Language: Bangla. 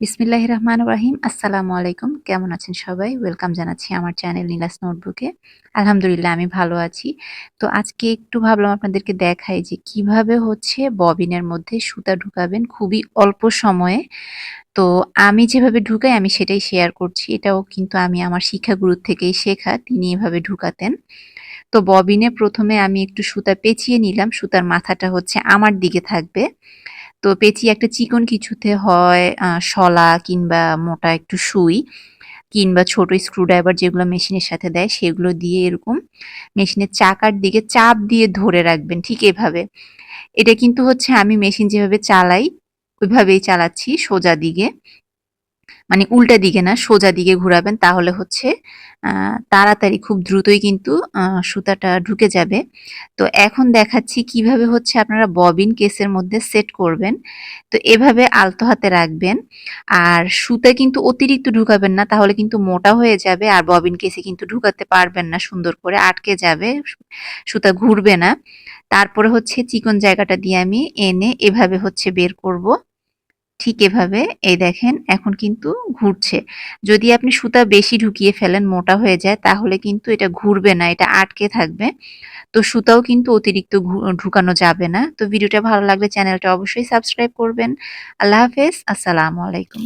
বিসমিল্লাহ রহমান রাহিম আসসালামু আলাইকুম। কেমন আছেন সবাই? ওয়েলকাম জানাচ্ছি আমার চ্যানেল নীলাস নোটবুকে। আলহামদুলিল্লাহ, আমি ভালো আছি। তো আজকে একটু ভাবলাম আপনাদেরকে দেখাই যে কীভাবে হচ্ছে ববিনের মধ্যে সুতা ঢুকাবেন খুবই অল্প সময়ে। তো আমি যেভাবে ঢুকাই, আমি সেটাই শেয়ার করছি। এটাও কিন্তু আমি আমার শিক্ষাগুরুর থেকেই শেখা, তিনি এভাবে ঢুকাতেন। তো ববিনে প্রথমে আমি একটু সুতা পেঁচিয়ে নিলাম। সুতার মাথাটা হচ্ছে আমার দিকে থাকবে। তো পেঁচি একটা চিকন কিছুতে হয় শলা কিংবা মোটা একটু সুই কিংবা ছোট স্ক্রুড্রাইভার যেগুলো মেশিনের সাথে দেয়, সেগুলো দিয়ে এরকম মেশিনের চাকার দিকে চাপ দিয়ে ধরে রাখবেন ঠিক এভাবে। এটা কিন্তু হচ্ছে আমি মেশিন যেভাবে চালাই, ওইভাবেই চালাচ্ছি সোজা দিকে। মানে উল্টা দিকে না, সোজা দিকে ঘুরাবেন, তাহলে হচ্ছে তাড়াতাড়ি খুব দ্রুতই কিন্তু সুতাটা ঢুকে যাবে। তো এখন দেখাচ্ছি কীভাবে হচ্ছে আপনারা ববিন কেসের মধ্যে সেট করবেন। তো এভাবে আলতো হাতে রাখবেন। আর সুতা কিন্তু অতিরিক্ত ঢুকাবেন না, তাহলে কিন্তু মোটা হয়ে যাবে, আর ববিন কেসে কিন্তু ঢুকাতে পারবেন না, সুন্দর করে আটকে যাবে, সুতা ঘুরবে না। তারপরে হচ্ছে চিকন জায়গাটা দিয়ে আমি এনে এভাবে হচ্ছে বের করব। ঠিক এভাবে, এই দেখেন, এখন কিন্তু ঘুরছে। যদি আপনি সুতা বেশি ঢুকিয়ে ফেলেন, মোটা হয়ে যায়, তাহলে কিন্তু এটা ঘুরবে না, এটা আটকে থাকবে। তো সুতাও কিন্তু অতিরিক্ত ঢুকানো যাবে না। তো ভিডিওটা ভালো লাগলে চ্যানেলটা অবশ্যই সাবস্ক্রাইব করবেন। আল্লাহ হাফেজ, আসসালামু আলাইকুম।